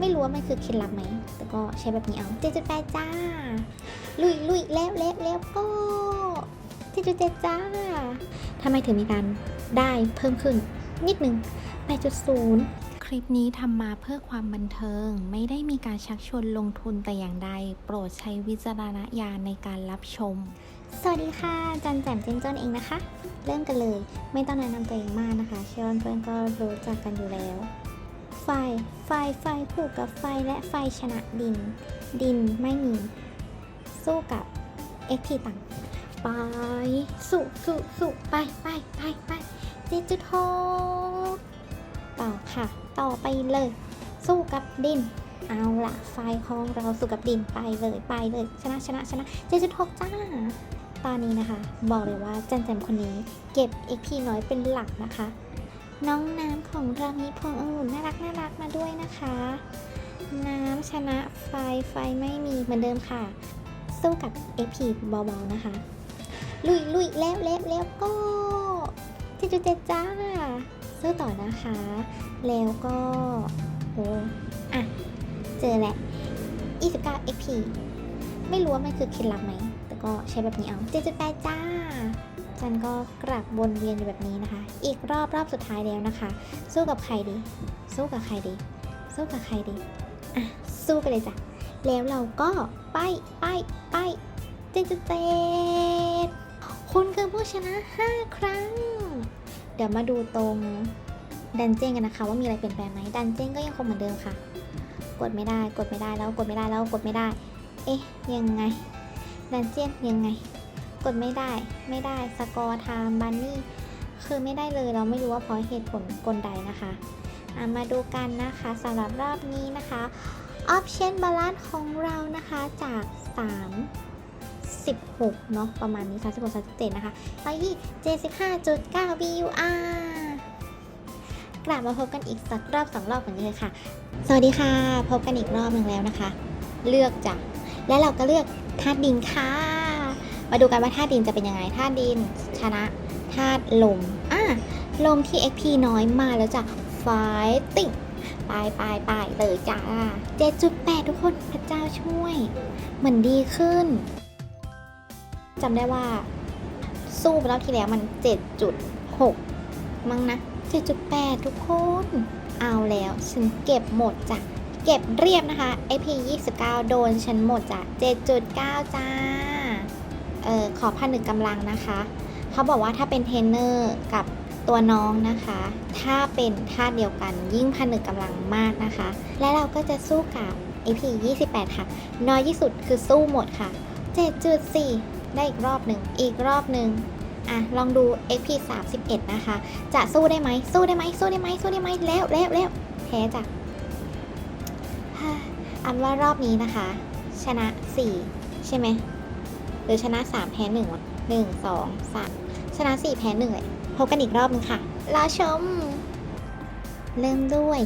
ไม่รู้ว่ามันคือเคล็ดลับไหม แต่ก็ใช้แบบนี้เอาเจ็ดจุดแปดจ้า ลุยลุยแล้วแล้วแล้วก็เจ็ดจุดเจ็ดจ้าทำไมถึงมีการได้เพิ่มขึ้น นิดนึงแปดจุดศูนย์คลิปนี้ทำมาเพื่อความบันเทิง ไม่ได้มีการชักชวนลงทุนแต่อย่างใด โปรดใช้วิจารณญาณในการรับชม สวัสดีค่ะ จันแจ่มเจนจนเองนะคะ เริ่มกันเลย ไม่ต้องแนะนำตัวเองมากนะคะ เชื่อว่าเพื่อนก็รู้จักกันอยู่แล้ว ไฟ ไฟ ไฟผูกกับไฟและไฟชนะดิน ดินไม่มี สู้กับ XP ต่างไป สู้สู้สู้ไปไปไปไปเจ็ดจุดหกต่อค่ะ ต่อไปเลย สู้กับดิน เอาละไฟของเราสู้กับดินไปเลยไปเลย ชนะชนะชนะเจ็ดจุดหกจ้าตอนนี้นะคะ บอกเลยว่าจันแจมคนนี้ เก็บ XP น้อยเป็นหลักนะคะ น้องน้ำของเรามีพวงองุ่นน่ารักน่ารักมาด้วยนะคะ น้ำชนะไฟไฟไม่มีเหมือนเดิมค่ะ สู้กับ XP เบาๆนะคะ ลุยลุยแล้วแล้วแล้วก็เจ็ดจุดเจ็ดจ้าสู้ต่อนะคะ แล้วก็โอ้อะเจอแหละ 29 XP ไม่รู้ว่ามันคือเคล็ดลับไหม แต่ก็ใช้แบบนี้เอา 7.8 จ้า จันก็กลับวนเวียนอยู่แบบนี้นะคะ อีกรอบรอบสุดท้ายแล้วนะคะ สู้กับใครดี สู้กับใครดี สู้กับใครดีอะสู้ไปเลยจ้ะ แล้วเราก็ไปไปไปเจ็ดจุดเจ็ดคุณคือผู้ชนะ 5 ครั้ง เดี๋ยวมาดูตรงดันเจี้ยนกันนะคะ ว่ามีอะไรเปลี่ยนแปลงไหมดันเจี้ยนก็ยังคงเหมือนเดิมค่ะ กดไม่ได้ กดไม่ได้แล้วกดไม่ได้แล้วกดไม่ได้ เอ๊ะยังไงดันเจียนยังไง กดไม่ได้ ไม่ได้สกอร์ไทม์บันนี่คือไม่ได้เลยเราไม่รู้ว่าเพราะเหตุผลกลใดนะคะมาดูกันนะคะสำหรับรอบนี้นะคะ Option Balance ของเรานะคะจาก 3 16เนาะประมาณนี้ 36 37 นะคะไปที่ 75.9 BUR กลับมาพบกันอีกสักรอบสองรอบเหมือนเดิมค่ะ สวัสดีค่ะ พบกันอีกรอบหนึ่งแล้วนะคะ เลือกจ้ะและเราก็เลือกธาตุดินค่ะ มาดูกันว่าธาตุดินจะเป็นยังไงธาตุดินชนะธาตุลมอะลมที่ XP น้อยมาแล้วจ้ะ Fighting ไปไปไปเลยจ้า 7.8 ทุกคนพระเจ้าช่วย เหมือนดีขึ้นจำได้ว่า สู้ไปรอบที่แล้วมัน 7.6 มั้งนะ 7.8 ทุกคน เอาแล้วฉันเก็บหมดจ้ะ เก็บเรียบนะคะ IP 29 โดนฉันหมดจ้ะ 7.9 จ้า เออขอพันหนึ่งกำลังนะคะ เขาบอกว่าถ้าเป็นเทรนเนอร์กับตัวน้องนะคะ ถ้าเป็นท่าเดียวกันยิ่งพันหนึ่งกำลังมากนะคะ และเราก็จะสู้กับ AP 28 ค่ะ น้อยที่สุดคือสู้หมดค่ะ 7.4 ได้อีกรอบหนึ่ง อีกรอบหนึ่งอะ ลองดู XP 31 นะคะ จะสู้ได้ไหม สู้ได้ไหม สู้ได้ไหม สู้ได้ไหม แล้วแล้วแล้วแพ้จ้ะอันว่ารอบนี้นะคะ ชนะ 4 ใช่ไหม หรือชนะ 3 แพ้1วะ1 2 3 ชนะ 4 แพ้ 1 เลยพบกันอีกรอบนึงค่ะรอชม เริ่มด้วย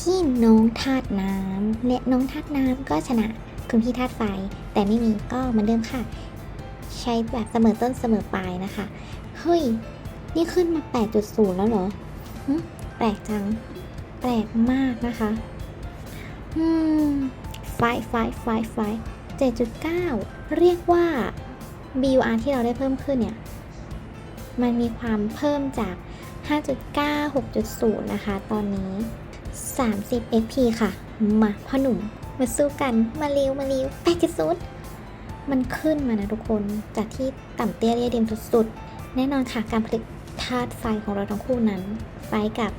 ที่น้องธาตุน้ำและน้องธาตุน้ำก็ชนะคุณพี่ธาตุไฟ แต่ไม่มีก็เหมือนเดิมค่ะ ใช้แบบเสมอต้นเสมอปลายนะคะ เฮ้ย นี่ขึ้นมา 8.0 แล้วเหรอแปลกจัง แปลกมากนะคะ อืม ไฟไฟไฟไฟ 7.9 เรียกว่า BUR ที่เราได้เพิ่มขึ้นเนี่ย มันมีความเพิ่มจาก 5.9 6.0 นะคะ ตอนนี้ 30 XP ค่ะ มาพ่อหนุ่ม มาสู้กัน มาเร็วมาเร็ว8.0มันขึ้นมานะทุกคน จากที่ต่ำเตี้ยเรียดิมสุดๆ แน่นอนค่ะ การผลิตธาตุไฟของเราทั้งคู่นั้น ไฟกับ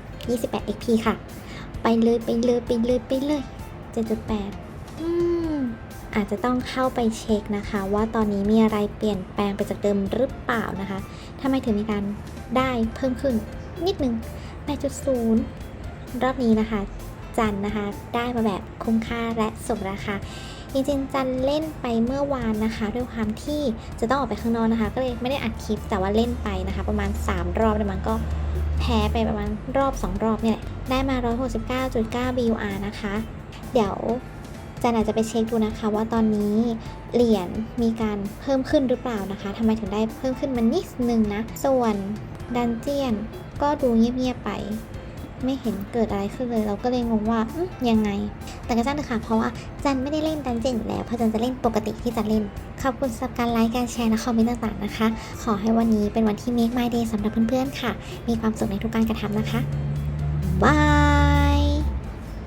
28 XP ค่ะ ไปเลยไปเลยไปเลยไปเลย 7.8อืม อาจจะต้องเข้าไปเช็คนะคะ ว่าตอนนี้มีอะไรเปลี่ยนแปลงไปจากเดิมหรือเปล่านะคะทำไมถึงมีการได้เพิ่มขึ้นนิดนึง 8.0 รอบนี้นะคะ จันนะคะ ได้มาแบบคุ้มค่าและสมราคาจริงๆจันเล่นไปเมื่อวานนะคะ ด้วยความที่จะต้องออกไปข้างนอกนะคะ ก็เลยไม่ได้อัดคลิปแต่ว่าเล่นไปนะคะ ประมาณ 3 รอบแต่มันก็แพ้ไปประมาณรอบ 2 รอบเนี่ยแหละได้มา 169.9 BUR นะคะ เดี๋ยว จันอาจจะไปเช็คดูนะคะ ว่าตอนนี้เหรียญมีการเพิ่มขึ้นหรือเปล่านะคะทำไมถึงได้เพิ่มขึ้นมานิดนึงนะ ส่วนดันเจียนก็ดูเงียบๆไป ไม่เห็นเกิดอะไรขึ้นเลย เราก็เลยงงว่ายังไง แต่ก็ช่างเถอะค่ะเพราะว่าจันไม่ได้เล่นดันเจนอยู่แล้วเพราะจันจะเล่นปกติที่จะเล่น ขอบคุณสำหรับการไลค์การแชร์และคอมเมนต์ต่างๆนะคะ ขอให้วันนี้เป็นวันที่ make my day สำหรับเพื่อนๆค่ะ มีความสุขในทุกการกระทำนะคะบาย